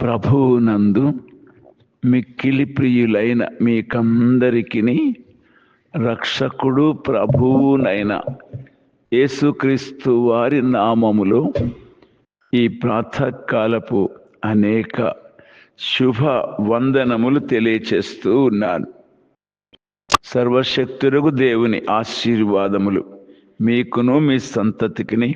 ప్రభువునందు మిక్కిలి ప్రియులైన మీకందరికి రక్షకుడు ప్రభువునైన యేసుక్రీస్తు వారి నామములో ఈ ప్రాతకాలపు అనేక శుభ వందనములు తెలియచేస్తూ ఉన్నాను. సర్వశక్తులకు దేవుని ఆశీర్వాదములు మీకును మీ సంతతికిని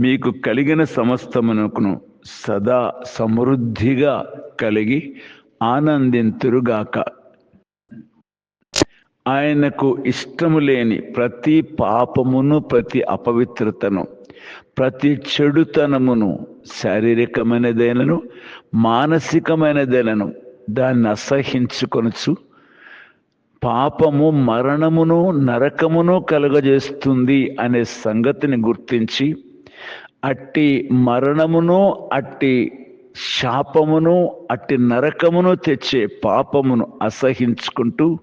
మీకు కలిగిన సమస్తమునకును సదా సమృద్ధిగా కలిగి ఆనందింతురుగాక ఆయనకు ఇష్టము లేని ప్రతి పాపమును ప్రతి అపవిత్రతను ప్రతి చెడుతనమును శారీరకమైనదైనను మానసికమైనదైనను దాన్ని అసహించుకొనచ్చు పాపము మరణమును నరకమును కలుగజేస్తుంది అనే సంగతిని గుర్తించి అట్టి మరణమును అట్టి శాపమును అట్టి నరకమును తెచ్చే పాపమును అసహించుకుంటూ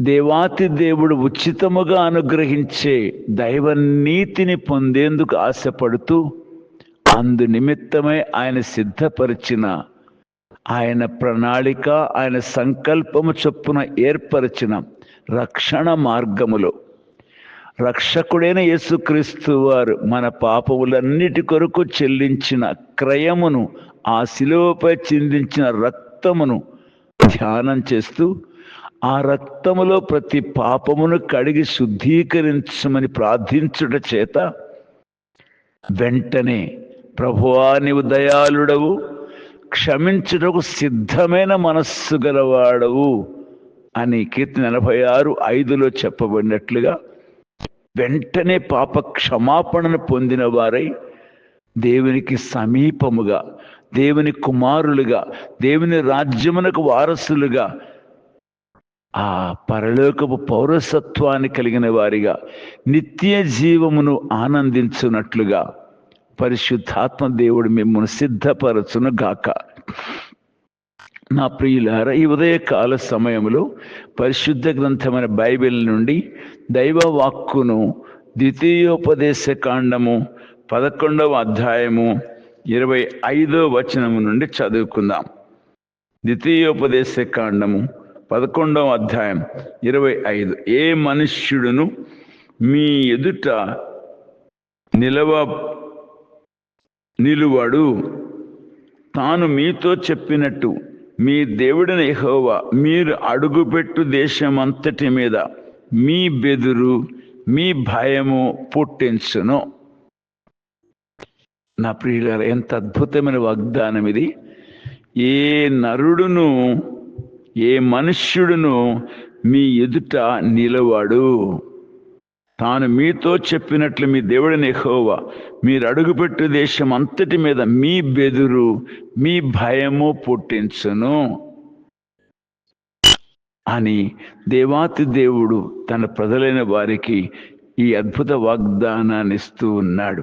దేవాతి దేవుడు ఉచితముగా అనుగ్రహించే దైవ నీతిని పొందేందుకు ఆశపడుతూ అందు నిమిత్తమై ఆయన సిద్ధపరిచిన ఆయన ప్రణాళిక ఆయన సంకల్పము చొప్పున ఏర్పరిచిన రక్షణ మార్గములో. రక్షకుడైన యేసుక్రీస్తు వారు మన పాపములన్నిటి కొరకు చెల్లించిన క్రయమును ఆ శిలువపై చిందించిన రక్తమును ధ్యానం చేస్తూ ఆ రక్తములో ప్రతి పాపమును కడిగి శుద్ధీకరించమని ప్రార్థించుట చేత వెంటనే ప్రభువా నీవు దయాళుడవు క్షమించుటకు సిద్ధమైన మనస్సు గలవాడవు అని కీర్తి ఎనభై ఆరు ఐదులో చెప్పబడినట్లుగా వెంటనే పాప క్షమాపణను పొందిన వారై దేవునికి సమీపముగా దేవుని కుమారులుగా దేవుని రాజ్యమునకు వారసులుగా ఆ పరలోకపు పౌరసత్వాన్ని కలిగిన వారిగా నిత్య జీవమును ఆనందించున్నట్లుగా పరిశుద్ధాత్మ దేవుడు మిమ్మల్ని సిద్ధపరచును గాక నా ప్రియులార ఈ ఉదయకాల సమయంలో పరిశుద్ధ గ్రంథమైన బైబిల్ నుండి దైవ వాక్కును ద్వితీయోపదేశ కాండము పదకొండవ అధ్యాయము ఇరవై ఐదో వచనము నుండి చదువుకుందాం. ద్వితీయోపదేశ కాండము పదకొండవ అధ్యాయం ఇరవై ఐదు. ఏ మనుష్యుడును మీ ఎదుట నిలవ నిలువడు తాను మీతో చెప్పినట్టు మీ దేవుడిని ఎహోవా మీరు అడుగుపెట్టు దేశమంతటి మీద మీ బెదురు మీ భయము పుట్టించును. నా ప్రియుల ఎంత అద్భుతమైన వాగ్దానం ఇది. ఏ నరుడును ఏ మనుష్యుడును మీ ఎదుట నిలవాడు. తాను మీతో చెప్పినట్లు మీ దేవుడిని ఎహోవా మీరు అడుగుపెట్టు దేశం అంతటి మీద మీ బెదురు మీ భయము పుట్టించును. అని దేవాతి దేవుడు తన ప్రజలైన వారికి ఈ అద్భుత వాగ్దానాన్ని ఇస్తూ ఉన్నాడు.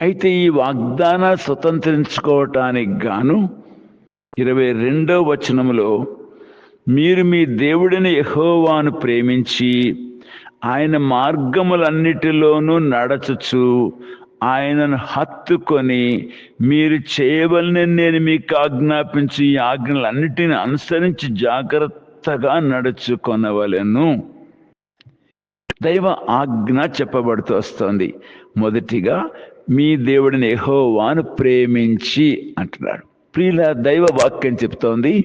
అయితే ఈ వాగ్దాన స్వతంత్రించుకోవటానికి గాను ఇరవై రెండో వచనములో మీరు మీ దేవుడిని యహోవాను ప్రేమించి ఆయన మార్గములన్నిటిలోనూ నడచుచు ఆయనను హత్తుకొని మీరు చేయవలని నేను మీకు ఆజ్ఞాపించి ఈ ఆజ్ఞలన్నిటిని అనుసరించి జాగ్రత్తగా నడుచుకొనవలెను. దైవ ఆజ్ఞ చెప్పబడుతూ వస్తుంది. మొదటిగా మీ దేవుడిని ఎహోవాను ప్రేమించి అంటున్నాడు. ప్రియుల దైవ వాక్యం చెప్తోంది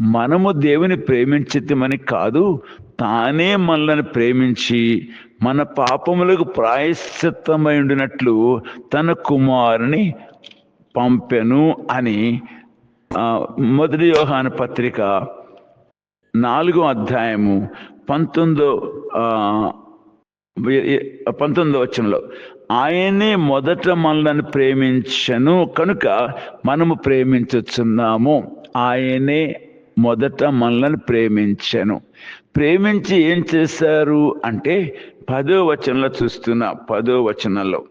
మనము దేవుని ప్రేమించితమని కాదు తానే మనల్ని ప్రేమించి మన పాపములకు ప్రాయశ్చిత్తమై ఉండినట్లు తన కుమారుని పంపెను అని మొదటి యోహాన పత్రిక నాలుగో అధ్యాయము పంతొమ్మిదో పంతొమ్మిదో వచనంలో ఆయనే మొదట మనల్ని ప్రేమించను కనుక మనము ప్రేమించుచున్నాము. ఆయనే మొదట మనల్ని ప్రేమించను. ప్రేమించి ఏం చేశారు అంటే పదో వచనంలో చూస్తున్నా పదో వచనంలో.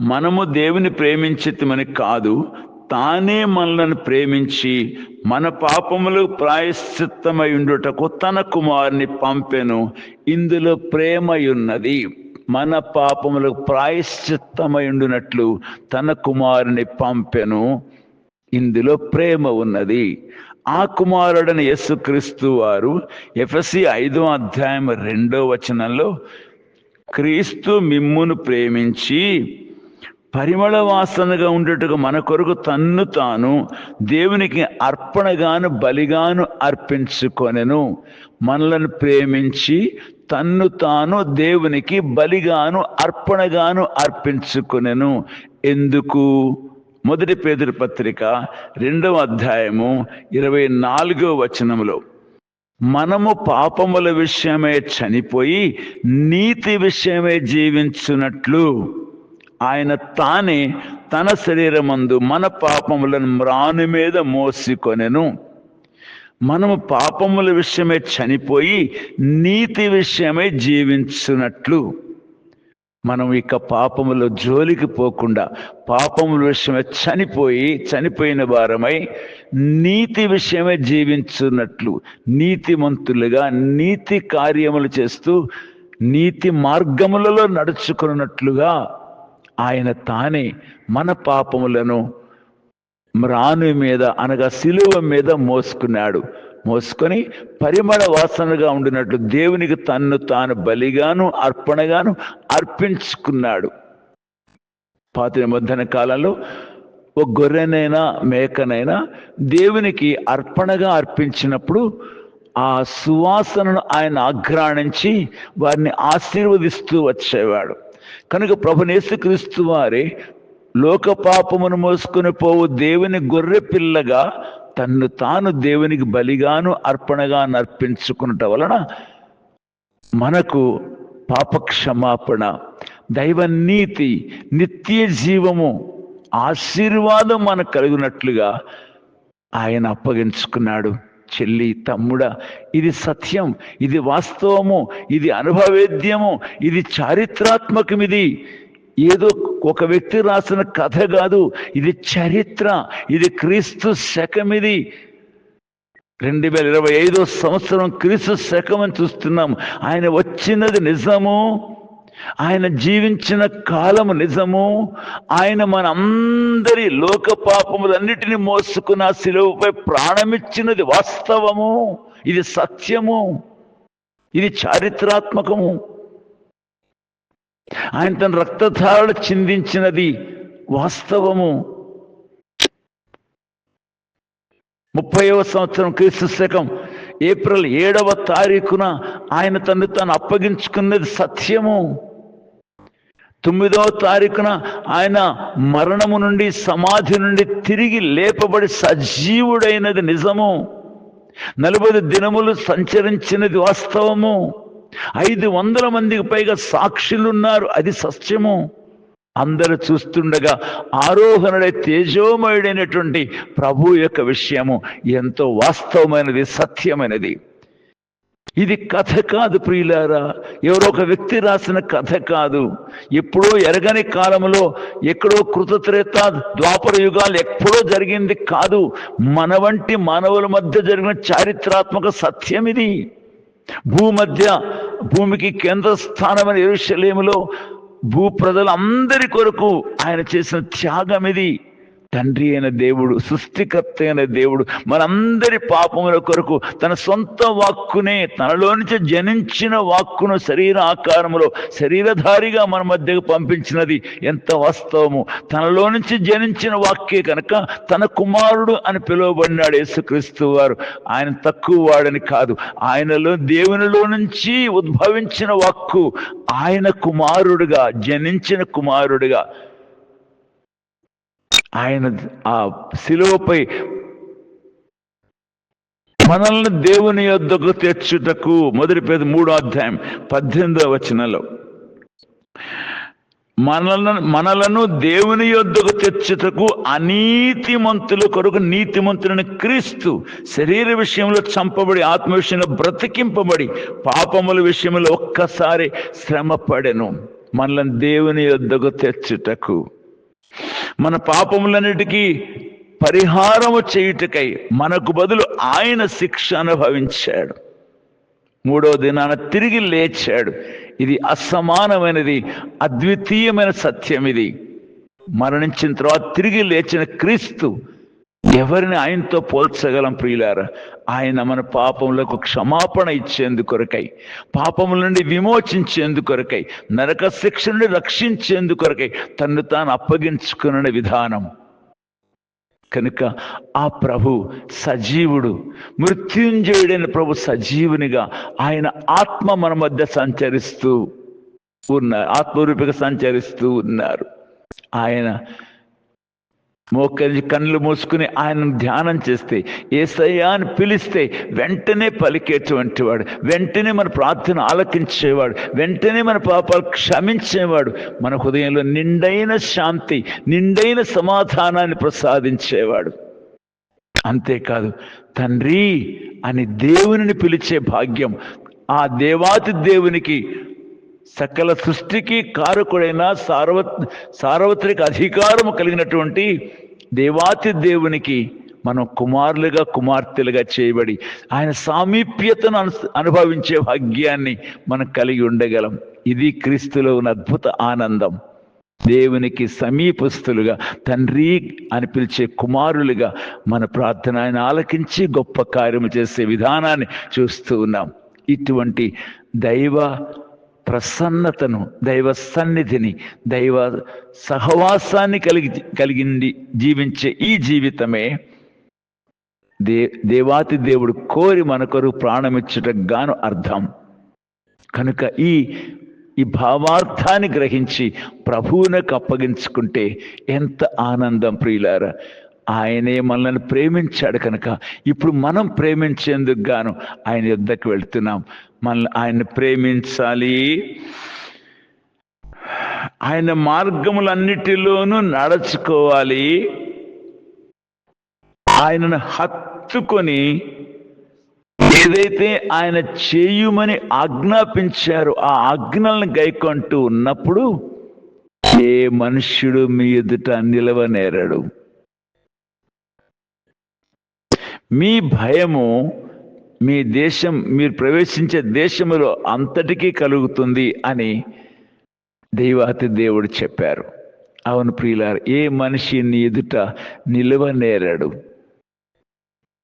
మనము దేవుని ప్రేమించితమని కాదు తానే మనల్ని ప్రేమించి మన పాపములు ప్రాయశ్చిత్తమై ఉండుటకు తన కుమారుని పంపెను. ఇందులో ప్రేమ ఉన్నది మన పాపములకు ప్రాయశ్చిత్తమై ఉండినట్లు తన కుమారుని పంపెను. ఇందులో ప్రేమ ఉన్నది. ఆ కుమారుడని యేసుక్రీస్తు వారు ఎఫ్ఎస్సి ఐదో అధ్యాయం రెండో వచనంలో క్రీస్తు మిమ్మును ప్రేమించి పరిమళ వాసనగా ఉండేట్టుగా మన కొరకు తన్ను తాను దేవునికి అర్పణగాను బలిగాను అర్పించుకొనెను. మనలను ప్రేమించి తన్ను తాను దేవునికి బలిగాను అర్పణగాను అర్పించుకొనెను. ఎందుకు? మొదటి పేదరి పత్రిక రెండవ అధ్యాయము ఇరవై నాలుగో వచనములో మనము పాపముల విషయమే చనిపోయి నీతి విషయమే జీవించున్నట్లు ఆయన తానే తన శరీరమందు మన పాపములను మ్రాను మీద మోసికొనెను. మనము పాపముల విషయమే చనిపోయి నీతి విషయమై జీవించున్నట్లు మనం ఇక పాపములో జోలికి పోకుండా పాపముల విషయమే చనిపోయి చనిపోయిన వారమై నీతి విషయమే జీవించున్నట్లు నీతిమంతులుగా నీతి కార్యములు చేస్తూ నీతి మార్గములలో నడుచుకున్నట్లుగా ఆయన తానే మన పాపములను మ్రాను మీద అనగా సిలువ మీద మోసుకున్నాడు. మోసుకొని పరిమళ వాసనగా ఉండినట్లు దేవునికి తన్ను తాను బలిగాను అర్పణగాను అర్పించుకున్నాడు. పాత మధ్యన కాలంలో ఒక గొర్రెనైనా మేకనైనా దేవునికి అర్పణగా అర్పించినప్పుడు ఆ సువాసనను ఆయన ఆఘ్రాణించి వారిని ఆశీర్వదిస్తూ వచ్చేవాడు. కనుక ప్రభునేసుక్రీస్తు వారి లోక పాపమును మోసుకుని పోవు దేవుని గొర్రె పిల్లగా తన్ను తాను దేవునికి బలిగాను అర్పణగా అర్పించుకున్నట వలన మనకు పాపక్షమాపణ దైవ నీతి నిత్య జీవము ఆశీర్వాదం మనకు కలిగినట్లుగా ఆయన అప్పగించుకున్నాడు. చెల్లి తమ్ముడ ఇది సత్యం ఇది వాస్తవము ఇది అనుభవేద్యము ఇది చారిత్రాత్మకమిది. ఏదో ఒక వ్యక్తి రాసిన కథ కాదు ఇది చరిత్ర ఇది క్రీస్తు శకం ఇది. రెండు వేల ఇరవై ఐదో సంవత్సరం క్రీస్తు శకం అని చూస్తున్నాం. ఆయన వచ్చినది నిజము ఆయన జీవించిన కాలము నిజము ఆయన మన అందరి లోక పాపములన్నిటిని మోసుకున్న ఆ శిలువపై ప్రాణమిచ్చినది వాస్తవము ఇది సత్యము ఇది చారిత్రాత్మకము. ఆయన తన రక్తధారలు చిందించినది వాస్తవము. ముప్పైవ సంవత్సరం క్రీస్తు శకం ఏప్రిల్ ఏడవ తారీఖున ఆయన తను తాను అప్పగించుకున్నది సత్యము. తొమ్మిదవ తారీఖున ఆయన మరణము నుండి సమాధి నుండి తిరిగి లేపబడి సజీవుడైనది నిజము. నలభై దినములు సంచరించినది వాస్తవము. ఐదు వందల మందికి పైగా సాక్షులున్నారు. అది సత్యము. అందరు చూస్తుండగా ఆరోహణుడై తేజోమయుడైనటువంటి ప్రభు యొక్క విషయము ఎంతో వాస్తవమైనది సత్యమైనది. ఇది కథ కాదు ప్రియులారా. ఎవరో ఒక వ్యక్తి రాసిన కథ కాదు. ఎప్పుడో ఎరగని కాలంలో ఎక్కడో కృతత్రేత ద్వాపర యుగాలు ఎప్పుడో జరిగింది కాదు. మన వంటి మానవుల మధ్య జరిగిన చారిత్రాత్మక సత్యం ఇది భూమధ్య భూమికి కేంద్ర స్థానమైన ఎరుశలేములో భూ ప్రజలందరి కొరకు ఆయన చేసిన త్యాగం ఇది. తండ్రి అయిన దేవుడు సృష్టికర్త అయిన దేవుడు మనందరి పాపముల కొరకు తన సొంత వాక్కునే తనలో నుంచి జనించిన వాక్కును శరీర ఆకారములో శరీరధారిగా మన మధ్యకు పంపించినది ఎంత వాస్తవము? తనలో నుంచి జనించిన వాక్యే కనుక తన కుమారుడు అని పిలువబడినాడు యేసుక్రీస్తు వారు. ఆయన తక్కువ వాడని కాదు. ఆయనలో దేవునిలో నుంచి ఉద్భవించిన వాక్కు ఆయన కుమారుడుగా జనించిన కుమారుడుగా ఆయన ఆ శిలువపై మనల్ని దేవుని యొద్దకు తెచ్చుటకు మొదటి పేద మూడో అధ్యాయం పద్దెనిమిదవ వచనంలో మనలను మనలను దేవుని యొద్దకు తెచ్చుటకు అనీతిమంతుల కొరకు నీతిమంతులని క్రీస్తు శరీర విషయంలో చంపబడి ఆత్మ విషయంలో బ్రతికింపబడి పాపముల విషయంలో ఒక్కసారి శ్రమ పడెను మనల్ని దేవుని యొద్దకు తెచ్చుటకు. మన పాపములన్నిటికీ పరిహారము చేయుటకై మనకు బదులు ఆయన శిక్ష అనుభవించాడు. మూడో దినాన తిరిగి లేచాడు. ఇది అసమానమైనది అద్వితీయమైన సత్యం ఇది మరణించిన తర్వాత తిరిగి లేచిన క్రీస్తు ఎవరిని ఆయనతో పోల్చగలం ప్రియులారా? ఆయన మన పాపములకు క్షమాపణ ఇచ్చేందు కొరకై పాపముల నుండి విమోచించేందు కొరకై నరక శిక్ష నుండి రక్షించేందు కొరకై తన్ను తాను అప్పగించుకున్న విధానం. కనుక ఆ ప్రభు సజీవుడు మృత్యుంజయుడైన ప్రభు సజీవునిగా ఆయన ఆత్మ మన మధ్య సంచరిస్తూ ఉన్నారు ఆత్మరూపిగా సంచరిస్తూ ఉన్నారు. ఆయన మోకరించి కళ్ళు మూసుకుని ఆయనను ధ్యానం చేస్తే ఏసయ్యా అని పిలిస్తే వెంటనే పలికేటువంటి వాడు వెంటనే మన ప్రార్థన ఆలకించేవాడు వెంటనే మన పాపాలు క్షమించేవాడు మన హృదయంలో నిండైన శాంతి నిండైన సమాధానాన్ని ప్రసాదించేవాడు. అంతేకాదు తండ్రి అని దేవునిని పిలిచే భాగ్యం ఆ దేవాతి దేవునికి సకల సృష్టికి కారకుడైన సార్వ సార్వత్రిక అధికారము కలిగినటువంటి దేవాతి దేవునికి మనం కుమారులుగా కుమార్తెలుగా చేయబడి ఆయన సామీప్యతను అనుభవించే భాగ్యాన్ని మనం కలిగి ఉండగలం. ఇది క్రీస్తులో ఉన్న అద్భుత ఆనందం. దేవునికి సమీపస్తులుగా తండ్రి అని పిలిచే కుమారులుగా మన ప్రార్థన ఆయన ఆలకించి గొప్ప కార్యము చేసే విధానాన్ని చూస్తూ ఉన్నాం. ఇటువంటి దైవ ప్రసన్నతను దైవ సన్నిధిని దైవ సహవాసాన్ని కలిగి కలిగింది జీవించే ఈ జీవితమే దే దేవాతి దేవుడు కోరి మన కొరకు ప్రాణమిచ్చుటకు గాను అర్థం. కనుక ఈ ఈ భావార్థాన్ని గ్రహించి ప్రభువునకు అప్పగించుకుంటే ఎంత ఆనందం ప్రియులారా. ఆయనే మనల్ని ప్రేమించాడు కనుక ఇప్పుడు మనం ప్రేమించేందుకు గాను ఆయన యుద్ధకు వెళ్తున్నాం. మనల్ని ఆయన ప్రేమించాలి. ఆయన మార్గములన్నిటిలోనూ నడుచుకోవాలి. ఆయనను హత్తుకొని ఏదైతే ఆయన చేయుమని ఆజ్ఞాపించారో ఆ ఆజ్ఞలను గైకొంటూ ఉన్నప్పుడు ఏ మనుష్యుడు మీ ఎదుట నిలవనేరడు. మీ భయము మీ దేశం మీరు ప్రవేశించే దేశములో అంతటికీ కలుగుతుంది అని దైవాతి దేవుడు చెప్పారు. అవును ప్రియులారు ఏ మనిషి నీ ఎదుట నిలవనేరాడు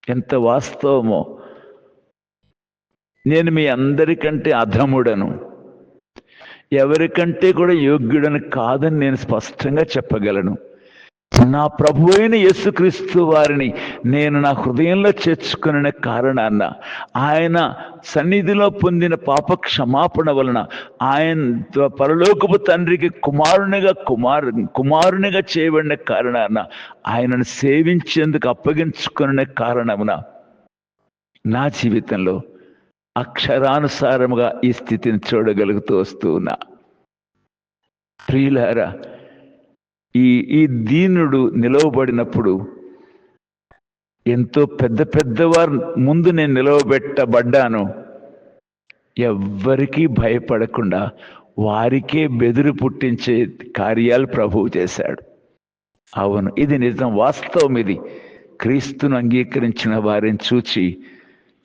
ఎంత వాస్తవమో. నేను మీ అందరికంటే అధముడను. ఎవరికంటే కూడా యోగ్యుడని కాదని నేను స్పష్టంగా చెప్పగలను. నా ప్రభు అయిన యేసుక్రీస్తు వారిని నేను నా హృదయంలో చేర్చుకునే కారణాన్న ఆయన సన్నిధిలో పొందిన పాప క్షమాపణ వలన ఆయన పరలోకపు తండ్రికి కుమారునిగా కుమారు కుమారునిగా చేయబడిన కారణాన ఆయనను సేవించేందుకు అప్పగించుకునే కారణమున నా జీవితంలో అక్షరానుసారముగా ఈ స్థితిని చూడగలుగుతూ వస్తూ ఉన్నా. ప్రియులారా ఈ ఈ దీనుడు నిలవబడినప్పుడు ఎంతో పెద్ద పెద్దవారు ముందు నేను నిలవబెట్టబడ్డాను. ఎవ్వరికీ భయపడకుండా వారికే బెదురు పుట్టించే కార్యాలు ప్రభువు చేశాడు. అవును ఇది నిజం. వాస్తవం ఇది. క్రీస్తును అంగీకరించిన వారిని చూచి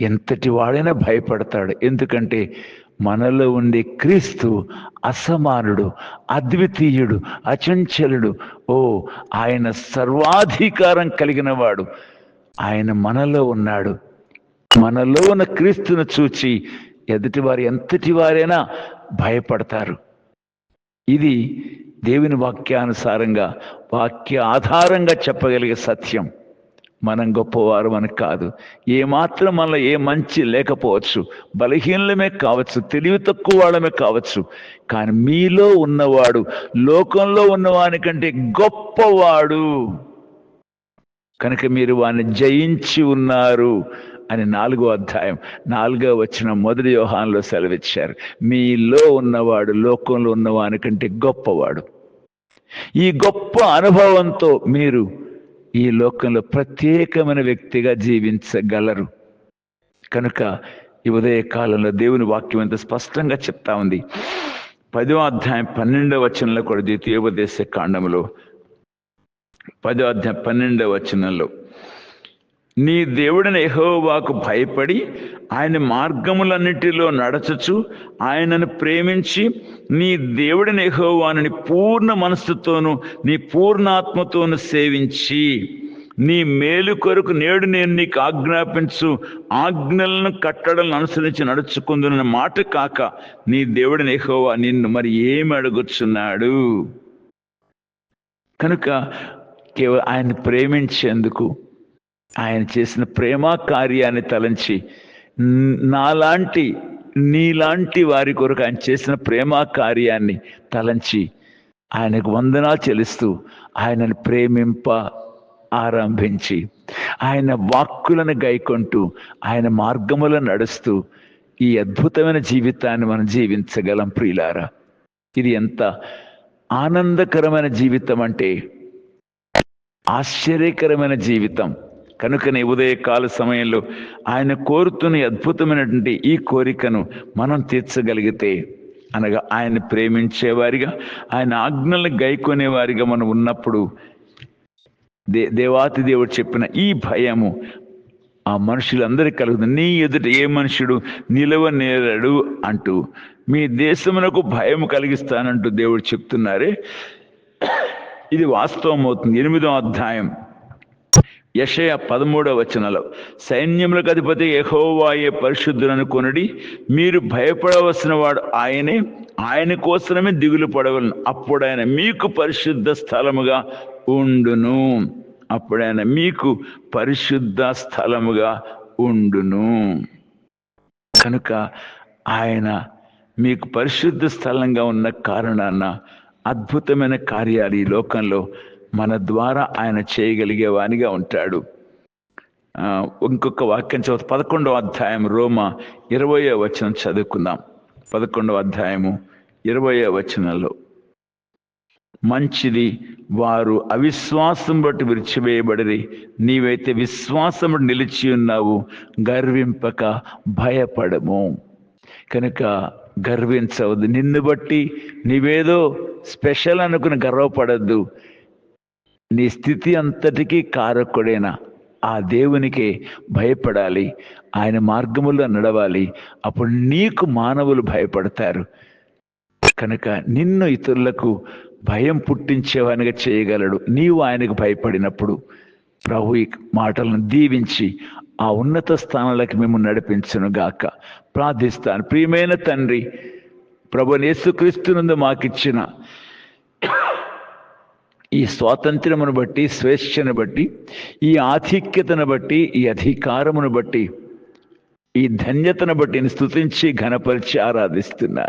ఎంతటి వాడైనా భయపడతాడు. ఎందుకంటే మనలో ఉండే క్రీస్తు అసమానుడు అద్వితీయుడు అచంచలుడు. ఓ ఆయన సర్వాధికారం కలిగిన వాడు ఆయన మనలో ఉన్నాడు. మనలో ఉన్న క్రీస్తును చూచి ఎదుటి వారు ఎంతటి వారైనా భయపడతారు. ఇది దేవుని వాక్యానుసారంగా వాక్య ఆధారంగా చెప్పగలిగే సత్యం. మనం గొప్పవారు మనకు కాదు. ఏమాత్రం మనలో ఏ మంచి లేకపోవచ్చు. బలహీనలమే కావచ్చు తెలివి తక్కువ వాళ్ళమే కావచ్చు. కానీ మీలో ఉన్నవాడు లోకంలో ఉన్నవానికంటే గొప్పవాడు. కనుక మీరు వాడిని జయించి ఉన్నారు అని నాలుగో అధ్యాయం నాలుగో వచ్చిన మొదటి వ్యూహాన్లో సెలవిచ్చారు. మీలో ఉన్నవాడు లోకంలో ఉన్నవానికంటే గొప్పవాడు. ఈ గొప్ప అనుభవంతో మీరు ఈ లోకంలో ప్రత్యేకమైన వ్యక్తిగా జీవించగలరు. కనుక ఈ ఉదయ కాలంలో దేవుని వాక్యం ఎంత స్పష్టంగా చెప్తా ఉంది. పదో అధ్యాయం పన్నెండవ వచనంలో కూడా ద్వితీయోపదేశ కాండంలో పదో అధ్యాయం పన్నెండవ వచనంలో. నీ దేవుడిని ఎహోవాకు భయపడి ఆయన మార్గములన్నిటిలో నడచచ్చు. ఆయనను ప్రేమించి నీ దేవుడిని ఎహోవాని పూర్ణ మనస్సుతోను నీ పూర్ణాత్మతోను సేవించి నీ మేలు కొరకు నేడు నేను నీకు ఆజ్ఞాపించు ఆజ్ఞలను కట్టడలను అనుసరించి నడుచుకుందున మాట కాక నీ దేవుడిని ఎహోవా నిన్ను మరి ఏమి అడుగుచున్నాడు? కనుక కేవలం ఆయన ప్రేమించేందుకు ఆయన చేసిన ప్రేమ కార్యాన్ని తలంచి నాలాంటి నీలాంటి వారి కొరకు ఆయన చేసిన ప్రేమ కార్యాన్ని తలంచి ఆయనకు వందనాలు చెల్లిస్తూ ఆయనను ప్రేమింప ఆరంభించి ఆయన వాక్కులను గైకొంటూ ఆయన మార్గములను నడుస్తూ ఈ అద్భుతమైన జీవితాన్ని మనం జీవించగలం ప్రియులారా. ఇది ఎంత ఆనందకరమైన జీవితం అంటే ఆశ్చర్యకరమైన జీవితం. కనుకనే ఉదయకాల సమయంలో ఆయన కోరుతున్న అద్భుతమైనటువంటి ఈ కోరికను మనం తీర్చగలిగితే అనగా ఆయన ప్రేమించేవారిగా ఆయన ఆజ్ఞలను గైకొనేవారిగా మనం ఉన్నప్పుడు దే దేవాతి దేవుడు చెప్పిన ఈ భయము ఆ మనుషులందరికీ కలుగుతుంది. నీ ఎదుట ఏ మనుషుడు నిలవనేరడు అంటూ మీ దేశమునకు భయం కలిగిస్తానంటూ దేవుడు చెప్తున్నారే. ఇది వాస్తవం అవుతుంది ఎనిమిదో అధ్యాయం. యషయ పదమూడవ వచనంలో సైన్యములకు అధిపతి యహోవాయే పరిశుద్ధులను కొనడి మీరు భయపడవలసిన వాడు ఆయనే ఆయన కోసమే దిగులు పడవలను. అప్పుడు ఆయన మీకు పరిశుద్ధ స్థలముగా ఉండును. అప్పుడు ఆయన మీకు పరిశుద్ధ స్థలముగా ఉండును. కనుక ఆయన మీకు పరిశుద్ధ స్థలంగా ఉన్న కారణాన అద్భుతమైన కార్యాలు ఈ లోకంలో మన ద్వారా ఆయన చేయగలిగే వానిగా ఉంటాడు. ఇంకొక వాక్యం చదువు పదకొండవ అధ్యాయం రోమ ఇరవయో వచనం చదువుకుందాం. పదకొండవ అధ్యాయము ఇరవయో వచనంలో. మంచిది వారు అవిశ్వాసం బట్టి విరిచివేయబడిరి నీవైతే విశ్వాసం నిలిచి ఉన్నావు గర్వింపక భయపడము. కనుక గర్వించవద్దు. నిన్ను బట్టి నీవేదో స్పెషల్ అనుకుని గర్వపడద్దు. నీ స్థితి అంతటికీ కారకుడైన ఆ దేవునికే భయపడాలి. ఆయన మార్గములో నడవాలి. అప్పుడు నీకు మానవులు భయపడతారు. కనుక నిన్ను ఇతరులకు భయం పుట్టించేవానిగా చేయగలడు. నీవు ఆయనకు భయపడినప్పుడు ప్రభు ఈ మాటలను దీవించి ఆ ఉన్నత స్థానాలకు మేము నడిపించును గాక. ప్రార్థిస్తాను. ప్రియమైన తండ్రి ప్రభు యేసుక్రీస్తునందు మాకిచ్చిన ఈ స్వాతంత్ర్యమును బట్టి స్వేచ్ఛను బట్టి ఈ ఆధిక్యతను బట్టి ఈ అధికారమును బట్టి ఈ ధన్యతను బట్టి స్థుతించి ఘనపరిచి ఆరాధిస్తున్నా.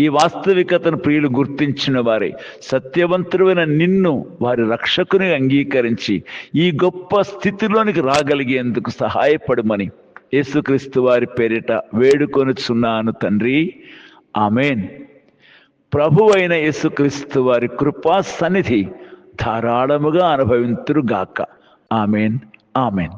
ఈ వాస్తవికతను ప్రియులు గుర్తించిన వారే సత్యవంతుడైన నిన్ను వారి రక్షకుని అంగీకరించి ఈ గొప్ప స్థితిలోనికి రాగలిగేందుకు సహాయపడమని యేసుక్రీస్తు వారి పేరిట వేడుకొనుచున్నాను తండ్రి. ఆమెన్. ప్రభు అయిన యేసుక్రీస్తు వారి కృపా సన్నిధి ధారాళముగా అనుభవింతురుగాక ఆమెన్ ఆమెన్